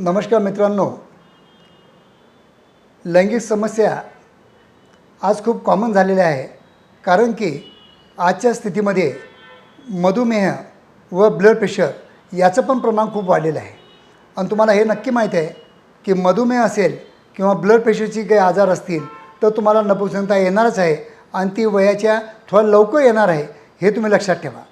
नमस्कार मित्रांनो. लैंगिक समस्या आज खूप कॉमन झालेल्या आहे. कारण की आजच्या स्थितीमध्ये मधुमेह व ब्लड प्रेशर याचं पण प्रमाण खूप वाढलेलं आहे. आणि तुम्हाला हे नक्की माहीत आहे की मधुमेह असेल किंवा ब्लड प्रेशरची काही आजार असतील तर तुम्हाला नपुसनता येणारच आहे आणि ती वयाच्या थोडं लवकर येणार आहे हे तुम्ही लक्षात ठेवा.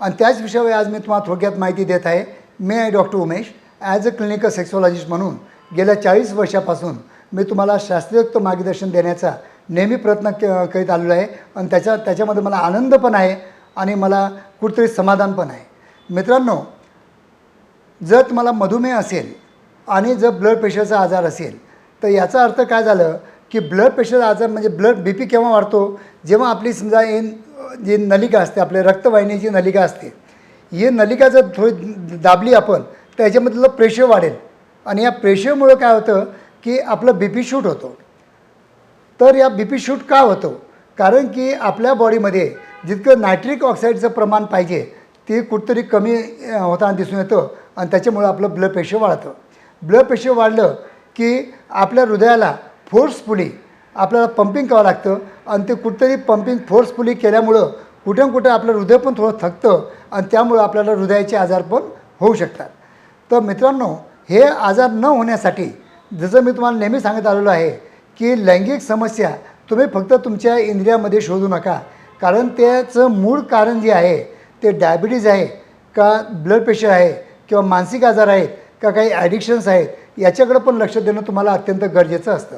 आणि त्याच विषयावर आज मी तुम्हाला थोडक्यात माहिती देत आहे. मी आहे doctor Umesh. As a clinical sexologist म्हणून गेल्या चाळीस वर्षापासून मी तुम्हाला शास्त्रोक्त मार्गदर्शन देण्याचा नेहमी प्रयत्न क करीत आलेलो आहे. आणि त्याच्या त्याच्यामध्ये मला आनंद पण आहे आणि मला कुठेतरी समाधान पण आहे. मित्रांनो जर तुम्हाला मधुमेह असेल आणि जर ब्लड प्रेशरचा आजार असेल तर याचा अर्थ काय झालं की ब्लड प्रेशर आजार म्हणजे ब्लड बी पी केव्हा वाढतो? जेव्हा आपली समजा इन जी नलिका असते आपल्या रक्तवाहिनीची नलिका असते ही नलिका जर थोडी दाबली आपण तर याच्यामधलं प्रेशर वाढेल. आणि या प्रेशरमुळं काय होतं की आपलं बी पी शूट होतो. तर या बी पी शूट का होतो? कारण की आपल्या बॉडीमध्ये जितकं नायट्रिक ऑक्साईडचं प्रमाण पाहिजे ते कुठंतरी कमी होताना दिसून येतं आणि त्याच्यामुळं आपलं ब्लड प्रेशर वाढतं. ब्लड प्रेशर वाढलं की आपल्या हृदयाला फोर्सफुली आपल्याला पंपिंग करावं लागतं आणि ते कुठंतरी पंपिंग फोर्सफुली केल्यामुळं कुठं कुठं आपलं हृदय पण थोडं थकतं आणि त्यामुळं आपल्याला हृदयाचे आजार पण होऊ शकतात. तर मित्रांनो हे आजार न होण्यासाठी जसं मी तुम्हाला नेहमी सांगत आलेलो आहे की लैंगिक समस्या तुम्ही फक्त तुमच्या इंद्रियामध्ये शोधू नका. कारण त्याचं मूळ कारण जे आहे ते डायबिटीज आहे का ब्लड प्रेशर आहे किंवा मानसिक आजार आहेत का काही ॲडिक्शन्स आहेत याच्याकडं पण लक्ष देणं तुम्हाला अत्यंत गरजेचं असतं.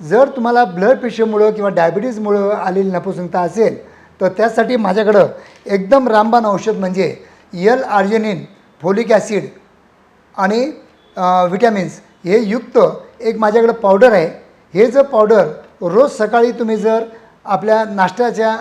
जर तुम्हाला ब्लड प्रेशरमुळं किंवा डायबिटीजमुळं आलेली नपुसंगता असेल तर त्यासाठी माझ्याकडं एकदम रामबाण औषध म्हणजे यल आर्जेनिन फोलिक ॲसिड आणि विटॅमिन्स हे युक्त एक माझ्याकडं पावडर आहे. हे जर पावडर रोज सकाळी तुम्ही जर आपल्या नाश्त्याच्या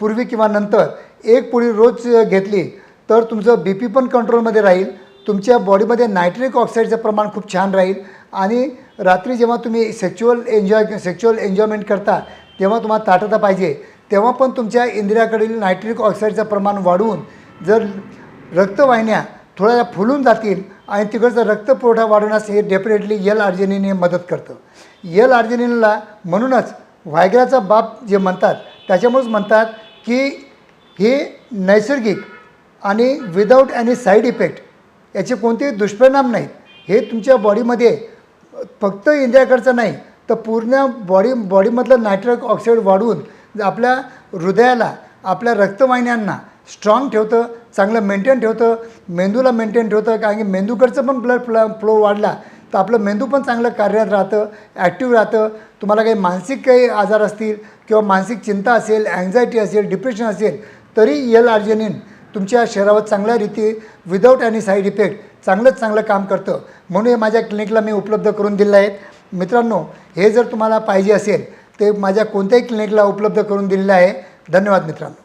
पूर्वी किंवा नंतर एक पुडी रोज घेतली तर तुमचं बी पी पण कंट्रोलमध्ये राहील. तुमच्या बॉडीमध्ये नायट्रिक ऑक्साईडचं प्रमाण खूप छान राहील. आणि रात्री जेव्हा तुम्ही सेक्च्युअल एन्जॉय सेक्च्युअल एन्जॉयमेंट करता तेव्हा तुम्हाला ताटता पाहिजे. तेव्हा पण तुमच्या इंद्रियाकडील नायट्रिक ऑक्साईडचं प्रमाण वाढवून जर रक्तवाहिन्या थोड्या फुलून जातील आणि तिकडचा रक्तपुरवठा वाढवण्यास हे डेफिनेटली यल आर्जेनिन हे मदत करतं. यल आर्जेनिनला म्हणूनच व्हायग्राचा बाप जे म्हणतात त्याच्यामुळेच म्हणतात की हे नैसर्गिक आणि विदाऊट एनी साईड इफेक्ट याचे कोणतेही दुष्परिणाम नाहीत. हे तुमच्या बॉडीमध्ये फक्त इंडियाकडचं नाही तर पूर्ण बॉडी बॉडीमधलं नायट्रिक ऑक्साईड वाढवून आपल्या हृदयाला आपल्या रक्तवाहिन्यांना स्ट्रॉंग ठेवतं चांगलं मेंटेन ठेवतं मेंदूला मेंटेन ठेवतं कारण की मेंदूकडचं पण ब्लड फ्ल फ्लो वाढला तर आपलं मेंदू पण चांगलं कार्यरत राहतं ॲक्टिव्ह राहतं. तुम्हाला काही मानसिक काही आजार असतील किंवा मानसिक चिंता असेल अँझायटी असेल डिप्रेशन असेल तरी यल आर्जेनिन तुमच्या शरीरावर चांगल्या रीती विदाऊट एनी साईड इफेक्ट चांगलंच चांगलं काम करतं. म्हणून हे माझ्या क्लिनिकला मी उपलब्ध करून दिलं आहे. मित्रांनो हे जर तुम्हाला पाहिजे असेल ते माझ्या कोणत्याही क्लिनिकला उपलब्ध करून दिलेलं आहे. धन्यवाद मित्रांनो.